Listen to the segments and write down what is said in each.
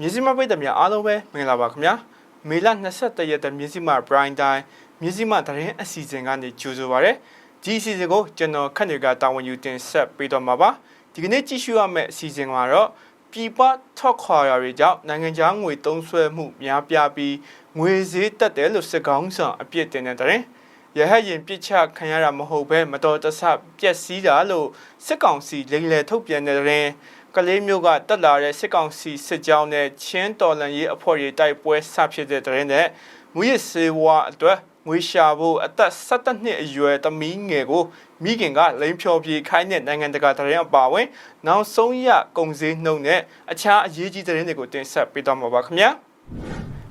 မြစည်းမပိတ်တဲ့များအားလုံးပဲမင်္ဂလာပါခင်ဗျာမေလ22ရက်တဲ့မြစည်းမ Prime Time မြစည်းမသတင်းအစီအစဉ်ကနေကြိုဆိုပါရစေဒီအစီအစဉ်ကိုကျွန်တော်ခန့်တွေကတာဝန်ယူတင်ဆက်ပေးတော့မှာပါဒီကနေ့ကြည့်ရှုရမယ့်အစီအစဉ်ကတော့ပြည်ပထောက်ခွာရာတွေကြောင့်နိုင်ငံခြားငွေသုံးစွဲမှုများပြားပြီးငွေဈေးတက်တယ်လို့စစ်ကောင်းဆောင်အပြစ်တင်တဲ့တဲ့ရဟတ်ရင်ပြစ်ချခံရတာမဟုတ်ဘဲမတော်တဆပျက်စီးတာလို့စစ်ကောင်စီလိမ်လည်ထုတ်ပြန်တဲ့တဲ့ ကလေးမျိုးကတက်လာတဲ့စစ်ကောင်စီစစ်ကြောင်းနဲ့ချင်းတော်လန်ရေးအဖွဲ့တွေတိုက်ပွဲဆဖြစ်တဲ့တဲ့နဲ့မူရစ်စေဝါအတွက်ငွေရှာဖို့အသက်17နှစ်အရွယ်သမီးငယ်ကိုမိခင်ကလိန်ဖြော်ပြေခိုင်းတဲ့နိုင်ငံတကာသတင်းအပါအဝင်နောက်ဆုံးရကုန်စည်နှုန်းနဲ့အခြားအရေးကြီးသတင်းတွေကိုတင်ဆက်ပေးသွားမှာပါခင်ဗျာ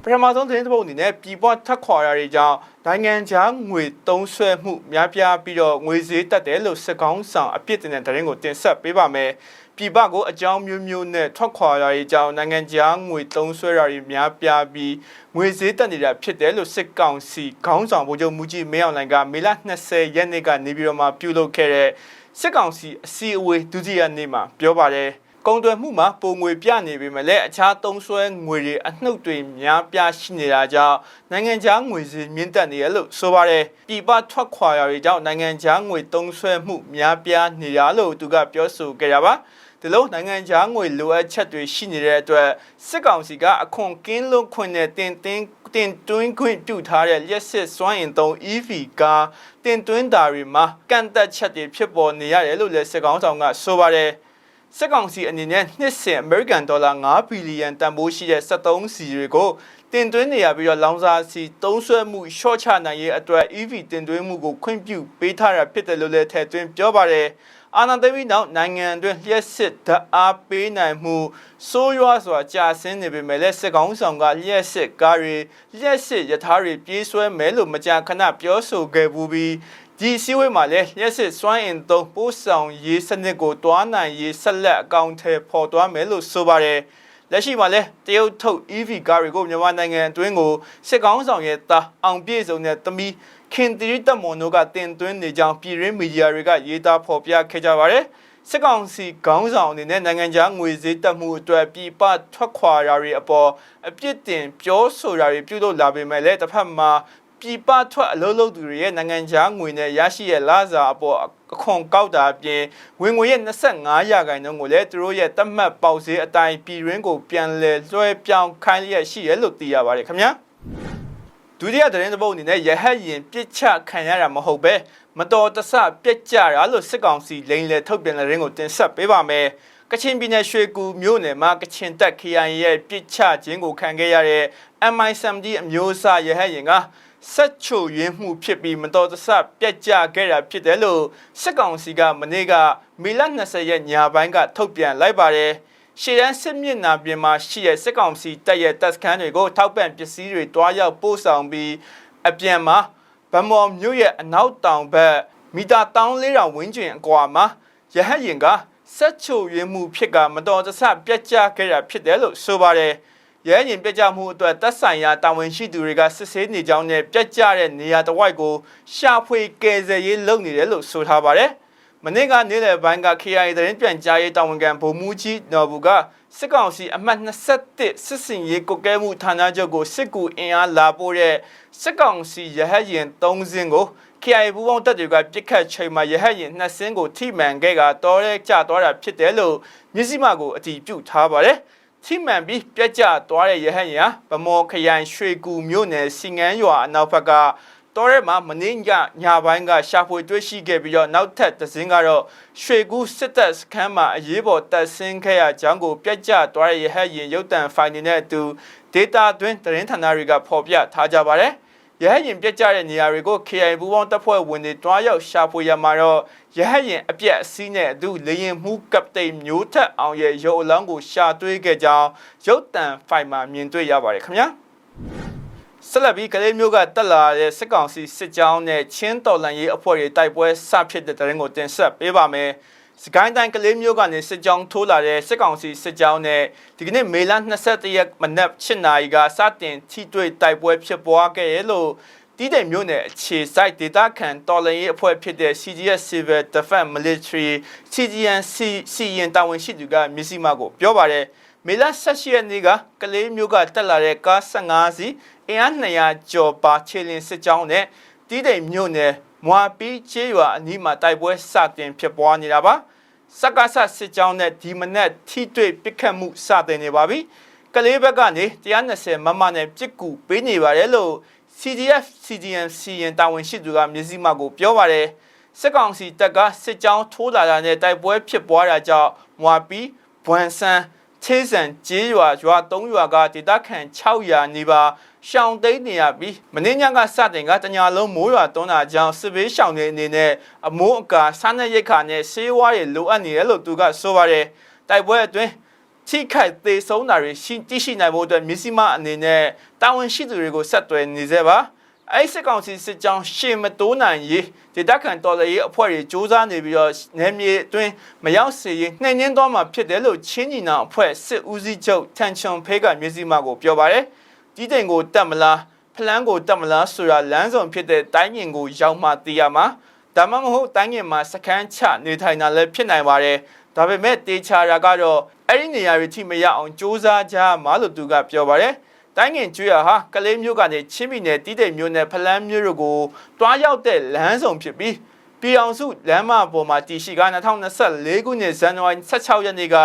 ပထမဆုံးသတင်းတစ်ပုဒ်အနေနဲ့ပြည်ပထက်ခွာရတွေကြောင့်နိုင်ငံခြားငွေသုံးစွဲမှုများပြားပြီးတော့ငွေဈေးတက်တယ်လို့စစ်ကောင်းဆောင်အပြစ်တင်တဲ့သတင်းကိုတင်ဆက်ပေးပါမယ် ပြည်ပကိုအကြောင်းမျိုးမျိုးနဲ့ထွက်ခွာရရေးကြောင့်နိုင်ငံခြားငွေသုံးစွဲရတွေများပြားပြီးငွေဈေးတက်နေတာဖြစ်တယ်လို့စစ်ကောင်စီခေါင်းဆောင်ဗိုလ်ချုပ်မူကြီးမင်းအောင်လှိုင်ကမေလ20ရက်နေ့ကနေပြီးတော့မှပြုလုပ်ခဲ့တဲ့စစ်ကောင်စီအစည်းအဝေးဒုတိယနေ့မှာပြောပါတယ်ကုန်သွယ်မှုမှာပုံငွေပြနေပေမဲ့လည်းအခြားသုံးစွဲငွေတွေအနှုတ်တွေများပြားရှိနေတာကြောင့်နိုင်ငံခြားငွေဈေးမြင့်တက်နေရလို့ဆိုပါတယ်ပြည်ပထွက်ခွာရတွေကြောင့်နိုင်ငံခြားငွေသုံးစွဲမှုများပြားနေတာလို့သူကပြောဆိုခဲ့တာပါ ဒီလိုနိုင်ငံခြားငွေလိုအပ်ချက်တွေရှိနေတဲ့အတွက်စစ်ကောင်စီကအခွန်ကင်းလွတ်ခွင့်နဲ့တင်တင်းတင်တွင်းခွင့်ပြုထားတဲ့လျှက်စစ်စွမ်းအင်သုံး EV ကားတင်သွင်းတာတွေမှာကန့်သက်ချက်တွေဖြစ်ပေါ်နေရတယ်လို့လည်းစစ်ကောင်ဆောင်ကဆိုပါတယ်စစ်ကောင်စီအနေနဲ့နှစ်စဉ် American Dollar 5ဘီလီယံတန်ဖိုးရှိတဲ့73စီတွေကိုတင်သွင်းနေရပြီးတော့လောင်စာစီသုံးစွဲမှု short ချနိုင်ရေးအတွက် EV တင်သွင်းမှုကိုခွင့်ပြုပေးထားတာဖြစ်တယ်လို့လည်းထည့်သွင်းပြောပါတယ် အာဏာသိမ်းပြီးနောက်နိုင်ငံအတွင်းလျှက်စစ်ဓာတ်အားပေးနိုင်မှုစိုးရွားစွာကြာဆင်းနေပေမဲ့လည်းစစ်ကောင်ဆောင်ကလျှက်စစ်ကားတွေလျှက်စစ်ရထားတွေပြေးဆွဲမယ်လို့မကြာခဏပြောဆိုခဲ့ဘူးပြီးဒီစည်းဝေးမှာလည်းလျှက်စစ်စွမ်းအင်သုံးပို့ဆောင်ရေးစနစ်ကိုတွားနိုင်ရေးဆက်လက်အကောင့်ထဲပေါ်သွားမယ်လို့ဆိုပါတယ်လက်ရှိမှာလည်းတရုတ်ထုတ် EV ကားတွေကိုမြန်မာနိုင်ငံအတွင်းကိုစစ်ကောင်းဆောင်ရဲ့တာအောင်ပြည့်စုံတဲ့သမီး ခင်တီရီတက်မွန်တို့ကတင်သွင်းနေကြောင်းပြည်ရင်းမီဒီယာတွေကရေးသားဖော်ပြခဲ့ကြပါတယ်စစ်ကောင်စီခေါင်းဆောင်အနေနဲ့နိုင်ငံခြားငွေဈေးတက်မှုအတွက်ပြည်ပထွက်ခွာရာတွေအပေါ်အပြစ်တင်ပြောဆိုတာတွေပြုလုပ်လာပေမဲ့လည်းတစ်ဖက်မှာပြည်ပထွက်အလုပ်လုပ်သူတွေရဲ့နိုင်ငံခြားငွေနဲ့ရရှိရဲ့လစာအပေါ်အခွန်ကောက်တာအပြင်ဝင်ငွေရဲ့25ရာခိုင်နှုန်းကိုလည်းသူတို့ရဲ့တတ်မှတ်ပေါက်ဈေးအတိုင်းပြည်ရင်းကိုပြန်လည်လွှဲပြောင်းခိုင်းလျက်ရှိရလို့သိရပါတယ်ခင်ဗျာ ဒုတိယသတင်းတစ်ပုဒ်အနေနဲ့ရဟတ်ရင်ပြစ်ချခံရတာမဟုတ်ပဲမတော်တဆပြက်ကြတာလို့စစ်ကောင်စီလိန်လေထုတ်ပြန်တဲ့ရင်းကိုတင်ဆက်ပေးပါမယ်ကချင်ပြည်နယ်ရွှေကူမြို့နယ်မှာကချင်တပ် KIA ရဲ့ပြစ်ချခြင်းကိုခံခဲ့ရတဲ့ MI70 အမျိုးအစားရဟတ်ရင်ကဆက်ချိုရင်းမှုဖြစ်ပြီးမတော်တဆပြက်ကျခဲ့တာဖြစ်တယ်လို့စစ်ကောင်စီကမနေ့ကမေလ20ရက်ညပိုင်းကထုတ်ပြန်လိုက်ပါတယ် ရှေ့တန်းစစ်မျက်နှာပြင်မှာရှိတဲ့စစ်ကောင်စီတပ်ရဲ့တပ်စခန်းတွေကိုထောက်ပံ့ပစ္စည်းတွေတွားရောက်ပို့ဆောင်ပြီးအပြန်မှာဗမော်မြို့ရဲ့အနောက်တောင်ဘက်မီတာ1400ဝန်းကျင်အကွာမှာရဟတ်ရင်ကဆက်ချိုရင်းမှုဖြစ်ကမတော်တဆပြက်ကျခဲ့တာဖြစ်တယ်လို့ဆိုပါတယ်ရဲရင်ပြက်ကြမှုအတွက်တပ်ဆိုင်ရာတာဝန်ရှိသူတွေကစစ်ဆေးနေကြောင်းနဲ့ပြက်ကြတဲ့နေရာတစ်ဝိုက်ကိုရှာဖွေကယ်ဆယ်ရေးလုပ်နေတယ်လို့ဆိုထားပါတယ်။ မနေ့ကနေ့လယ်ပိုင်းက KIA သတင်းပြန်ကြားရေးတာဝန်ခံဗိုလ်မှူးကြီးနော်ဘူးကစစ်ကောင်စီအမှတ်27စစ်စင်ရေးကုကဲမှုဌာနချုပ်ကိုစစ်ကူအင်အားလာပို့တဲ့စစ်ကောင်စီရဟတ်ရင်3စင်းကို KIA ပူးပေါင်းတပ်တွေကပြစ်ခတ်ချိန်မှာရဟတ်ရင်2စင်းကိုထိမှန်ခဲ့ကတော်ရဲကျသွားတာဖြစ်တယ်လို့မြစည်းမကိုအတည်ပြုထားပါတယ်။ထိမှန်ပြီးပြက်ကျသွားတဲ့ရဟတ်ရင်ဗမော်ခရိုင်ရွှေကူမြို့နယ်စီငန်းရွာအနောက်ဘက်က တော်ရဲမှာမင်းညညပိုင်းကရှာဖွေတွေ့ရှိခဲ့ပြီးတော့နောက်ထပ်တစ်စင်းကတော့ရွှေကူစစ်တပ်စခန်းမှာအရေးပေါ်တပ်ဆင်းခဲ့ရကြောင်းကိုပြက်ကျသွားတဲ့ရဟတ်ရင်ရုတ်တံဖိုင်နေတဲ့အတူ data တွင်းသတင်းဌာနတွေကဖော်ပြထားကြပါတယ်ရဟတ်ရင်ပြက်ကျတဲ့နေရာတွေကို KI ပူးပေါင်းတပ်ဖွဲ့ဝင်တွေတွားရောက်ရှာဖွေရမှာတော့ရဟတ်ရင်အပြက်အစည်းနဲ့အတူလေရင်မှုကပတိန်မျိုးထက်အောင်ရဲ့ရုပ်အလောင်းကိုရှာတွေ့ခဲ့ကြောင်းရုပ်တံဖိုင်မှာမြင်တွေ့ရပါတယ်ခင်ဗျာ ဆက်လက်ပြီးကလေးမျိုးကတက်လာတဲ့စစ်ကောင်စီစစ်ကြောင်းနဲ့ချင်းတော်လန်ရေးအဖွဲ့တွေတိုက်ပွဲဆဖြစ်တဲ့တဲ့ရင်ကိုတင်ဆက်ပေးပါမယ်စကိုင်းတိုင်းကလေးမျိုးကနေစစ်ကြောင်းထိုးလာတဲ့စစ်ကောင်စီစစ်ကြောင်းနဲ့ဒီကနေ့မေလ22ရက်မနက်7နာရီကစတင်ထိတွေ့တိုက်ပွဲဖြစ်ပွားခဲ့ရလို့တီးတဲ့မျိုးနဲ့အခြေစိုက်ဒေတာခံတော်လှန်ရေးအဖွဲ့ဖြစ်တဲ့ CGS Civil Defense Military CGN C စီရင်တာဝန်ရှိသူကမြစည်းမကိုပြောပါတယ် မေလ18ရက်နေ့ကကလေးမျိုးကတက်လာတဲ့ကား15စီးအင်အား200ကျော်ပါခြေလင်းစစ်ကြောင်းနဲ့တီးတိမ်မြို့နယ်မွာပီးချေးရွာအနီးမှာတိုက်ပွဲစတင်ဖြစ်ပွားနေတာပါစက္ကဆစစ်ကြောင်းနဲ့ဒီမနက်ထိတွေ့ပစ်ခတ်မှုစတင်နေပါပြီကလေးဘက်ကနေ120မမနဲ့ပြစ်ကူပေးနေပါတယ်လို့ CDF CDM စီရင်တာဝန်ရှိသူကမြစည်းမကိုပြောပါတယ်စစ်ကောင်စီတပ်ကစစ်ကြောင်းထိုးလာတာနဲ့တိုက်ပွဲဖြစ်ပွားတာကြောင့်မွာပီးဘွမ်ဆန် ချေးစံကျေးရွာရွာ၃ရွာကဒေသခံ600နီးပါးရှောင်းသိမ်းနေရပြီးမင်းညကစတင်ကတညာလုံးမိုးရွာတွန်းတာကြောင့်စစ်ဘေးရှောင်းနေအနေနဲ့အမိုးအကာစားနပ်ရိက္ခာနဲ့ဆေးဝါးတွေလိုအပ်နေတယ်လို့သူကဆိုပါတယ်တိုက်ပွဲအတွင်းထိခိုက်သေးဆုံးတာတွေရှိတိရှိနိုင်ဖို့အတွက်မြစီမအနေနဲ့တာဝန်ရှိသူတွေကိုဆက်သွယ်နေစေပါ အဲ့စစ်ကောင်စီစစ်ကြောင်းရှေ့မတိုးနိုင်ရေးဒေသခံတော်လှန်ရေးအဖွဲ့တွေစ조사နေပြီးတော့နယ်မြေအတွင်းမရောက်စေရေးနှိမ်နှင်းသွားမှာဖြစ်တယ်လို့ချင်းညီနောင်အဖွဲ့စစ်ဦးစီးချုပ်ထန်ချွန်ဖေးကမြစီမကိုပြောပါတယ်ကြီးတိန်ကိုတက်မလားဖလန်းကိုတက်မလားဆိုတာလမ်းဆောင်ဖြစ်တဲ့တိုင်းငင်ကိုရောက်မှသိရမှာဒါမှမဟုတ်တိုင်းငင်မှာစခန်းချနေထိုင်တာလည်းဖြစ်နိုင်ပါတယ်ဒါပေမဲ့တေချာရာကတော့အဲ့ဒီနေရာတွေထိမရအောင်စ조사ကြမှာလို့သူကပြောပါတယ် တိုင်းငင်ကျွေးရဟာကလေးမျိုးကနေချင်းပြည်နယ်တီးတိမ်မျိုးနဲ့ဖလန်းမျိုးတို့ကိုတွားရောက်တဲ့လမ်းဆောင်ဖြစ်ပြီးပြည်အောင်စုလမ်းမပေါ်မှာတည်ရှိက2024ခုနှစ်ဇန်နဝါရီ16ရက်နေ့က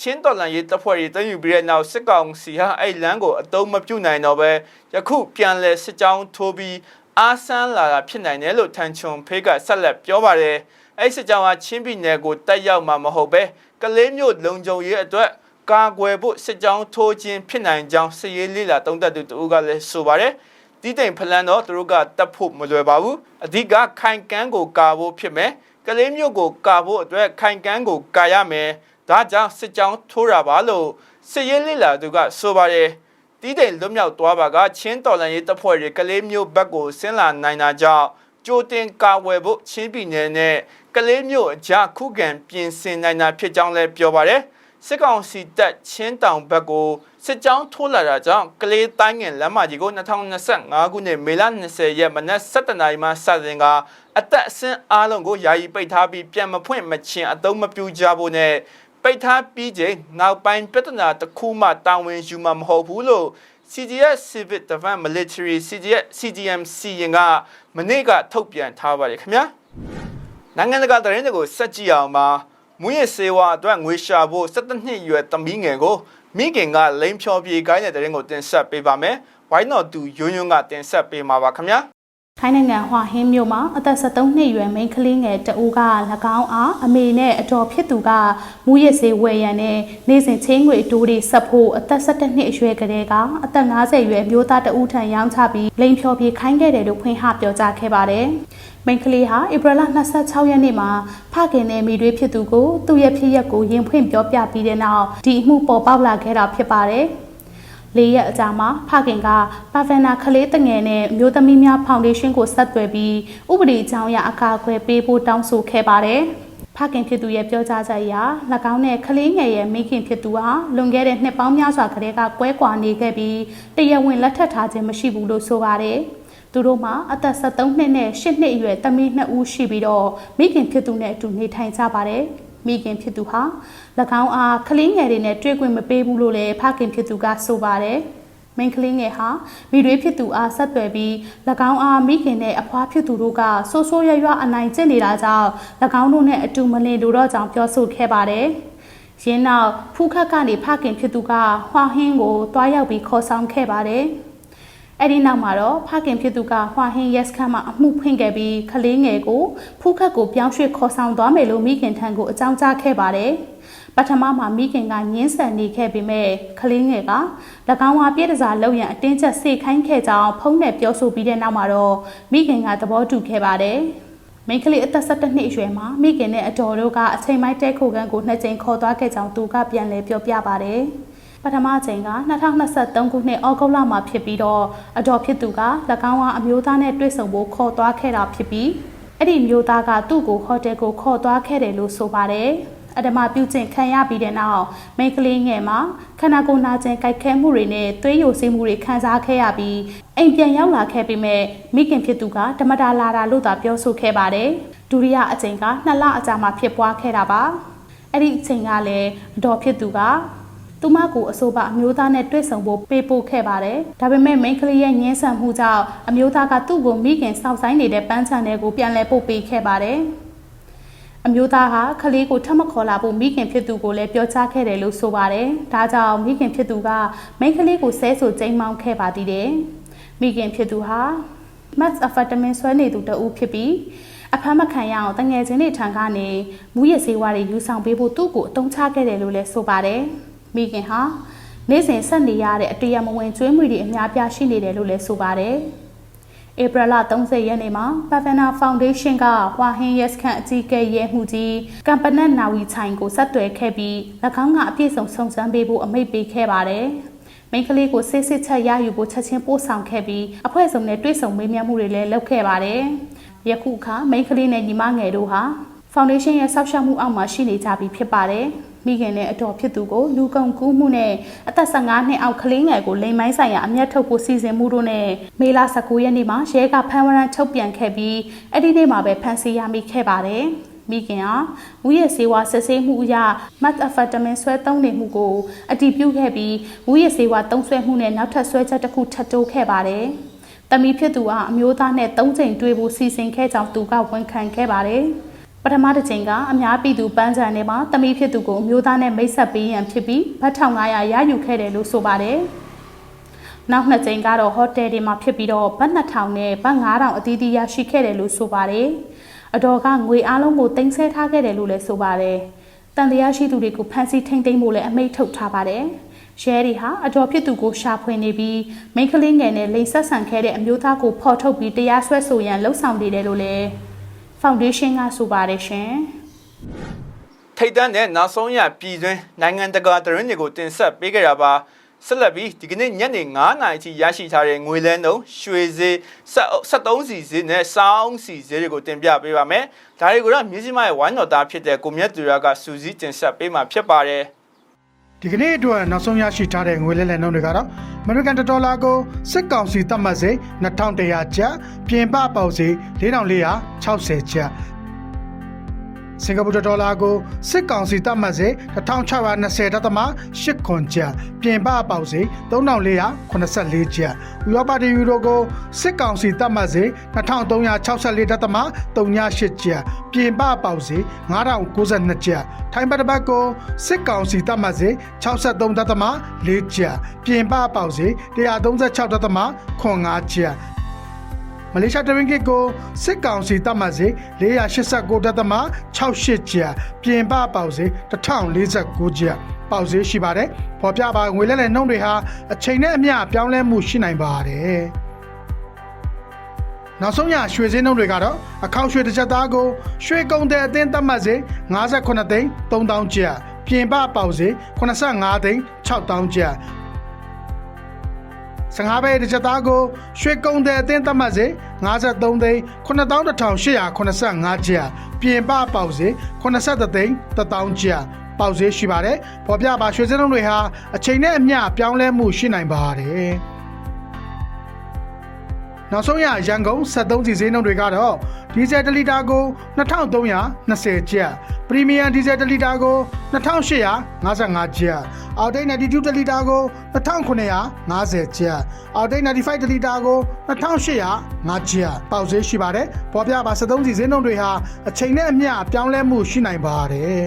ချင်းတော်လန်ရေးတပ်ဖွဲ့တွေတည်ယူပြီးတဲ့နောက်စစ်ကောင်စီဟာအဲ့လမ်းကိုအတုံးမပြုတ်နိုင်တော့ပဲယခုပြန်လဲစစ်ကြောင်းထိုးပြီးအားဆန်းလာတာဖြစ်နိုင်တယ်လို့ထန်ချွန်ဖေးကဆက်လက်ပြောပါတယ်အဲ့စစ်ကြောင်းဟာချင်းပြည်နယ်ကိုတက်ရောက်မှာမဟုတ်ပဲကလေးမျိုးလုံခြုံရေးအတွက် ကာကွယ်ဖို့စစ်ကြောင်းထိုးခြင်းဖြစ်နိုင်ကြောင်းစစ်ရေးလေးလာတုံးသက်သူတို့ကလည်းဆိုပါတယ်တီးတိမ်ဖလန်တော့သူတို့ကတက်ဖို့မလွယ်ပါဘူးအဓိကခိုင်ကန်းကိုကာဖို့ဖြစ်မယ်ကလေးမျိုးကိုကာဖို့အတွက်ခိုင်ကန်းကိုကာရမယ်ဒါကြောင့်စစ်ကြောင်းထိုးတာပါလို့စစ်ရေးလေးလာသူကဆိုပါတယ်တီးတိမ်လွတ်မြောက်သွားပါကချင်းတော်လန်ရေးတပ်ဖွဲ့တွေကလေးမျိုးဘက်ကိုဆင်းလာနိုင်တာကြောင့်ကြိုတင်ကာဝယ်ဖို့ချင်းပြည်နယ်နဲ့ကလေးမျိုးအကြခုခံပြင်ဆင်နိုင်တာဖြစ်ကြောင်းလည်းပြောပါတယ် စစ်ကောင်စီတပ်ချင်းတောင်ဘက်ကိုစစ်ကြောင်းထိုးလာတာကြောင့်ကလေးတိုင်းငင်လမ်းမကြီးကို2025ခုနှစ်မေလ20ရက်မနက်7:00နာရီမှစတင်ကအသက်အဆင်းအားလုံးကိုယာယီပိတ်ထားပြီးပြန်မဖွင့်မချင်းအသုံးမပြုကြဖို့နဲ့ပိတ်ထားပြီးချိန်နောက်ပိုင်းပြဿနာတစ်ခုမှတာဝန်ယူမှာမဟုတ်ဘူးလို့ CGS Civil Defense Military CGS CGMC ရင်ကမနေ့ကထုတ်ပြန်ထားပါတယ်ခင်ဗျာနိုင်ငံတကာသတင်းတွေကိုစက်ကြည့်အောင်ပါ မွေးရစေဝါအတွက်ငွေရှာဖို့17နှစ်အရွယ်သမီးငယ်ကိုမိခင်ကလိန်ဖြောပြေးကိုင်းတဲ့တဲ့ရင်ကိုတင်ဆက်ပေးပါမယ်။ဝိုင်းတော်သူယွန်းယွန်းကတင်ဆက်ပေးမှာပါခင်ဗျာ။ ထိုင်းနိုင်ငံဟွာဟင်းမြို့မှာအသက်73နှစ်အရွယ်မိန်းကလေးငယ်တဦးက၎င်းအားအမေနဲ့အတော်ဖြစ်သူကမူရစ်စေဝယ်ရန်နဲ့နေစဉ်ချင်းငွေတိုးတွေဆက်ဖို့အသက်17နှစ်အရွယ်ကလေးကအသက်50အရွယ်မျိုးသားတဦးထံရောင်းချပြီးလိန်ဖြော်ပြေခိုင်းခဲ့တယ်လို့ဖွင့်ဟပြောကြားခဲ့ပါတယ်။မိန်းကလေးဟာဧပြီလ26ရက်နေ့မှာဖခင်နဲ့မိတွေဖြစ်သူကိုသူ့ရဲ့ဖြစ်ရက်ကိုရင်ဖွင့်ပြောပြပြီးတဲ့နောက်ဒီအမှုပေါ်ပေါက်လာခဲ့တာဖြစ်ပါတယ်။ လေးရက်အကြာမှာဖခင်ကပါဗန်နာခလေးတငယ်နဲ့မျိုးသမီးများဖောင်ဒေးရှင်းကိုဆက်သွယ်ပြီးဥပဒေအကြောင်းအရာအကာအကွယ်ပေးဖို့တောင်းဆိုခဲ့ပါတယ်။ဖခင်ဖြစ်သူရဲ့ပြောကြားချက်အရ၎င်းနဲ့ခလေးငယ်ရဲ့မိခင်ဖြစ်သူဟာလွန်ခဲ့တဲ့နှစ်ပေါင်းများစွာကတည်းကကွဲကွာနေခဲ့ပြီးတရဝင်းလက်ထပ်ထားခြင်းမရှိဘူးလို့ဆိုပါတယ်။သူတို့မှာအသက်73နှစ်နဲ့8နှစ်အရွယ်သမီး2ဦးရှိပြီးတော့မိခင်ဖြစ်သူနဲ့အတူနေထိုင်ကြပါတယ်။မိခင်ဖြစ်သူဟာ၎ င်းအားကလေးငယ်တွေနဲ့တွေ့ခွင့်မပေးဘူးလို့လည်းဖခင်ဖြစ်သူကဆိုပါတယ်။မိန်းကလေးငယ်ဟာမိတွေဖြစ်သူအားဆက်သွယ်ပြီး၎င်းအားမိခင်နဲ့အဖွားဖြစ်သူတို့ကဆိုးဆိုးရွရွအနိုင်ကျင့်နေတာကြောင့်၎င်းတို့နဲ့အတူမလင်လိုတော့ကြောင်ပြောဆိုခဲ့ပါတယ်။ရင်းနောက်ဖူးခတ်ကနေဖခင်ဖြစ်သူကဟွာဟင်းကိုတွားရောက်ပြီးခေါ်ဆောင်ခဲ့ပါတယ်။အဲ့ဒီနောက်မှာတော့ဖခင်ဖြစ်သူကဟွာဟင်းရက်စခန်းမှာအမှုဖွင့်ခဲ့ပြီးခလေးငယ်ကိုဖူးခတ်ကိုပြောင်းရွှေ့ခေါ်ဆောင်သွားမယ်လို့မိခင်ထံကိုအကြောင်းကြားခဲ့ပါတယ်။ ပထမမှာမိခင်ကညှင်းဆန်နေခဲ့ပေမဲ့ခလေးငယ်က၎င်းဟာပြည့်တစားလောက်ရန်အတင်းချက်စေခိုင်းခဲ့ကြောင်းဖုန်းနဲ့ပြောဆိုပြီးတဲ့နောက်မှာတော့မိခင်ကသဘောတူခဲ့ပါတယ်။မိန်းကလေးအသက်17နှစ်အရွယ်မှာမိခင်နဲ့အတော်တို့ကအချိန်မိုက်တဲခိုခန်းကိုနှစ်ကြိမ်ခေါ်သွားခဲ့ကြောင်းသူကပြန်လည်ပြောပြပါတယ်။ပထမချိန်က2023ခုနှစ်ဩဂုတ်လမှာဖြစ်ပြီးတော့အတော်ဖြစ်သူက၎င်းကအမျိုးသားနဲ့တွေ့ဆုံဖို့ခေါ်သွားခဲ့တာဖြစ်ပြီးအဲ့ဒီမျိုးသားကသူ့ကိုဟိုတယ်ကိုခေါ်သွားခဲ့တယ်လို့ဆိုပါတယ် အဓမ္မပြုကျင့်ခံရပြီးတဲ့နောက်မိန်းကလေးငယ်မှာခန္ဓာကိုယ်နာကျင်ကြိုက်ခဲမှုတွေနဲ့သွေးယိုစိမှုတွေခံစားခဲ့ရပြီးအိမ်ပြန်ရောက်လာခဲ့ပြီးမဲ့မိခင်ဖြစ်သူကဓမ္မတာလာတာလို့သာပြောဆိုခဲ့ပါတယ်ဒုတိယအချိန်ကနှစ်လအကြာမှာဖြစ်ပွားခဲ့တာပါအဲ့ဒီအချိန်ကလည်းအတော်ဖြစ်သူကသူမကိုအဆိုပါအမျိုးသားနဲ့တွေ့ဆုံဖို့ပေးပို့ခဲ့ပါတယ်ဒါပေမဲ့မိန်းကလေးရဲ့ညှင်းဆန်မှုကြောင့်အမျိုးသားကသူ့ကိုမိခင်စောင့်ဆိုင်နေတဲ့ပန်းချန်ထဲကိုပြန်လည်ပို့ပေးခဲ့ပါတယ် အမျိုးသားဟာခလေးကိုထပ်မခေါ်လာဖို့မိခင်ဖြစ်သူကိုလည်းပြောကြားခဲ့တယ်လို့ဆိုပါတယ်။ဒါကြောင့်မိခင်ဖြစ်သူကမိန်းကလေးကိုဆဲဆိုကျိမ်းမောင်းခဲ့ပါသေးတယ်။မိခင်ဖြစ်သူဟာ max amphetamine ဆွဲနေသူတဦးဖြစ်ပြီးအဖမ်းမခံရအောင်တငယ်ချင်းတွေထံကနေမူရစေဝါတွေယူဆောင်ပေးဖို့သူ့ကိုအတုံးချခဲ့တယ်လို့လည်းဆိုပါတယ်။မိခင်ဟာနေ့စဉ်ဆက်နေရတဲ့အတရားမဝင်ကျွေးမွေတွေအများပြားရှိနေတယ်လို့လည်းဆိုပါတယ်။ ဧပြီလ30ရက်နေ့မှာ Pavana Foundation ကဟွာဟင်းရက်စခန့်အကြီးအကဲရဲမှုကြီးကမ်ပနတ်နာဝီချိုင်ကိုဆက်သွယ်ခဲ့ပြီး၎င်းကအပြည့်စုံစုံစမ်းပေးဖို့အမိန့်ပေးခဲ့ပါတယ်။မိန်းကလေးကိုစစ်စစ်ချက်ရယူဖို့ချက်ချင်းပို့ဆောင်ခဲ့ပြီးအဖွဲ့စုံနဲ့တွေ့ဆုံမေးမြန်းမှုတွေလည်းလုပ်ခဲ့ပါတယ်။ယခုအခါမိန်းကလေးနဲ့ညီမငယ်တို့ဟာဖောင်ဒေးရှင်းရဲ့ဆောက်ရှောက်မှုအောက်မှာရှိနေကြပြီဖြစ်ပါတယ်။ မိခင်နဲ့အတော်ဖြစ်သူကိုလူကုန်ကူးမှုနဲ့အသက်15နှစ်အောက်ကလေးငယ်ကိုလိမ်မိုင်းဆိုင်ရာအမျက်ထုတ်ဖို့စီစဉ်မှုတို့နဲ့မေလ19ရက်နေ့မှာရဲကဖမ်းဝရမ်းချုပ်ပြန်ခဲ့ပြီးအဲ့ဒီနေ့မှာပဲဖမ်းဆီးရမိခဲ့ပါတယ်။မိခင်ဟာဝီရဲ့စေဝါစစ်ဆေးမှုအရမတ်အဖက်တမင်ဆွဲသုံးနေမှုကိုအတည်ပြုခဲ့ပြီးဝီရဲ့စေဝါသုံးဆွဲမှုနဲ့နောက်ထပ်ဆွဲချက်တစ်ခုထပ်တိုးခဲ့ပါတယ်။တမီဖြစ်သူဟာအမျိုးသားနဲ့၃ချိန်တွေ့ဖို့စီစဉ်ခဲ့ကြောင်းသူကဝန်ခံခဲ့ပါတယ်။ ပထမတစ်ချိန်ကအများပြည်သူပန်းချန်ထဲမှာတမီဖြစ်သူကိုအမျိုးသားနဲ့မိတ်ဆက်ပေးရန်ဖြစ်ပြီးဘတ်ထောင်900ရယူခဲ့တယ်လို့ဆိုပါတယ်။နောက်နှစ်ချိန်ကတော့ဟိုတယ်တွေမှာဖြစ်ပြီးတော့ဘတ်2000နဲ့ဘတ်9000အသီးသီးရရှိခဲ့တယ်လို့ဆိုပါတယ်။အတော်ကငွေအားလုံးကိုတင်ဆက်ထားခဲ့တယ်လို့လည်းဆိုပါတယ်။တန်တရားရှိသူတွေကိုဖမ်းဆီးထိန်းသိမ်းဖို့လည်းအမိန့်ထုတ်ထားပါတယ်။ရဲတွေဟာအတော်ဖြစ်သူကိုရှာဖွေနေပြီးမိန်းကလေးငယ်နဲ့လိန်ဆက်ဆံခဲ့တဲ့အမျိုးသားကိုဖော်ထုတ်ပြီးတရားစွဲဆိုရန်လှုံ့ဆော်နေတယ်လို့လည်း foundation ကဆိုပါတယ်ရှင်ထိတ်တန်းတဲ့နောက်ဆုံးရပြည်တွင်းနိုင်ငံတကာသတင်းတွေကိုတင်ဆက်ပေးကြတာပါဆက်လက်ပြီးဒီကနေ့ညနေ9:00နာရီထိရရှိထားတဲ့ငွေလဲနှုန်းရွှေဈေး73စီဈေးနဲ့စောင်းစီဈေးတွေကိုတင်ပြပေးပါမယ်ဒါတွေကိုတော့မြစည်းမရဲ့ဝိုင်းတော်သားဖြစ်တဲ့ကိုမြတ်သူရကစူးစီးတင်ဆက်ပေးမှာဖြစ်ပါတယ် ဒီကနေ့အတွက်နောက်ဆုံးရရှိထားတဲ့ငွေလဲလှယ်နှုန်းတွေကတော့ American ဒေါ်လာကိုစစ်ကောင်စီသတ်မှတ်စေ2100ကျပ်ပြင်ပပေါက်စေ4460ကျပ် စင်ကာပူဒေါ်လာကိုစစ်ကောင်စီသတ်မှတ်စေ1620ဒသမ8ခွန်ကျပ်ပြင်ပပေါက်စေ3484ကျပ်ဥရောပတီယူရိုကိုစစ်ကောင်စီသတ်မှတ်စေ2364ဒသမ38ကျပ်ပြင်ပပေါက်စေ9092ကျပ်ထိုင်းဘတ်တစ်ဘတ်ကိုစစ်ကောင်စီသတ်မှတ်စေ63ဒသမ4ကျပ်ပြင်ပပေါက်စေ136ဒသမ9ကျပ် မလေးရှားတရင်ကစ်ကိုစစ်ကောင်စီတတ်မှတ်စေ489ဒသမ68ကျပ်ပြင်ပပေါက်စေ1049ကျပ်ပေါက်စေရှိပါတယ်။ပေါ်ပြပါငွေလဲလဲနှုန်းတွေဟာအချိန်နဲ့အမျှပြောင်းလဲမှုရှိနိုင်ပါတယ်။နောက်ဆုံးရရွှေစင်းနှုန်းတွေကတော့အခောက်ရွှေတစ်ချက်သားကိုရွှေကုံတဲ့အသင်းတတ်မှတ်စေ58သိန်း3000ကျပ်ပြင်ပပေါက်စေ85သိန်း6000ကျပ် 15ပဲတစ်ချက်သားကိုရွှေကုံတဲ့အသင်းသတ်မှတ်စေ53သိန်း91,885ကျပ်ပြင်ပပေါက်စေ83သိန်း1000ကျပ်ပေါက်စေရှိပါတယ်ပေါ်ပြပါရွှေစင်းလုံးတွေဟာအချိန်နဲ့အမျှပြောင်းလဲမှုရှိနိုင်ပါတယ် နောက်ဆုံးရရန်ကုန်73စီဈေးနှုန်းတွေကတော့ဒီဇယ်1လီတာကို2320ကျပ်ပရီမီယံဒီဇယ်1လီတာကို2855ကျပ်အော်တိတ်92တလီတာကို2950ကျပ်အော်တိတ်95တလီတာကို2805ကျပ်ပေါက်ဈေးရှိပါတယ်ပေါ်ပြပါ73စီဈေးနှုန်းတွေဟာအချိန်နဲ့အမျှပြောင်းလဲမှုရှိနိုင်ပါတယ်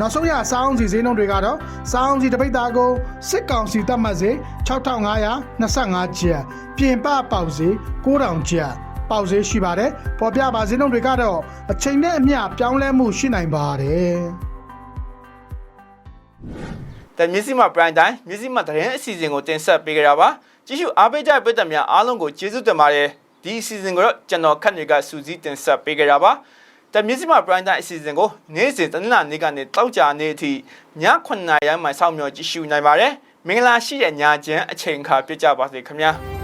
နောက်ဆုံးရစောင်းစီဈေးနှုန်းတွေကတော့စောင်းစီတပိတ်သားကိုစစ်ကောင်စီတက်မှတ်စေ6525ကျပ်ပြင်ပပေါက်စေ9000ကျပ်ပေါက်ဈေးရှိပါတယ်ပေါ်ပြပါဈေးနှုန်းတွေကတော့အချိန်နဲ့အမျှပြောင်းလဲမှုရှိနိုင်ပါတယ်။တဲ့မြစည်းမ prime time မြစည်းမသတင်းအစီအစဉ်ကိုတင်ဆက်ပေးကြတာပါ။ကြည့်ရှုအားပေးကြတဲ့ပရိသတ်များအားလုံးကိုကျေးဇူးတင်ပါတယ်။ဒီအစီအစဉ်ကိုတော့ကျွန်တော်ခန့်တွေကစူးစီးတင်ဆက်ပေးကြတာပါ။ တဲ့မြစည်းမ prime time အစီအစဉ်ကိုနေ့စဉ်တနင်္လာနေ့ကနေတောက်ကြနေ့အထိည9:00နာရီမှစောင့်မျှော်ကြည့်ရှုနိုင်ပါတယ်။မင်္ဂလာရှိတဲ့ညချမ်းအချိန်အခါပြကြပါစေခင်ဗျာ။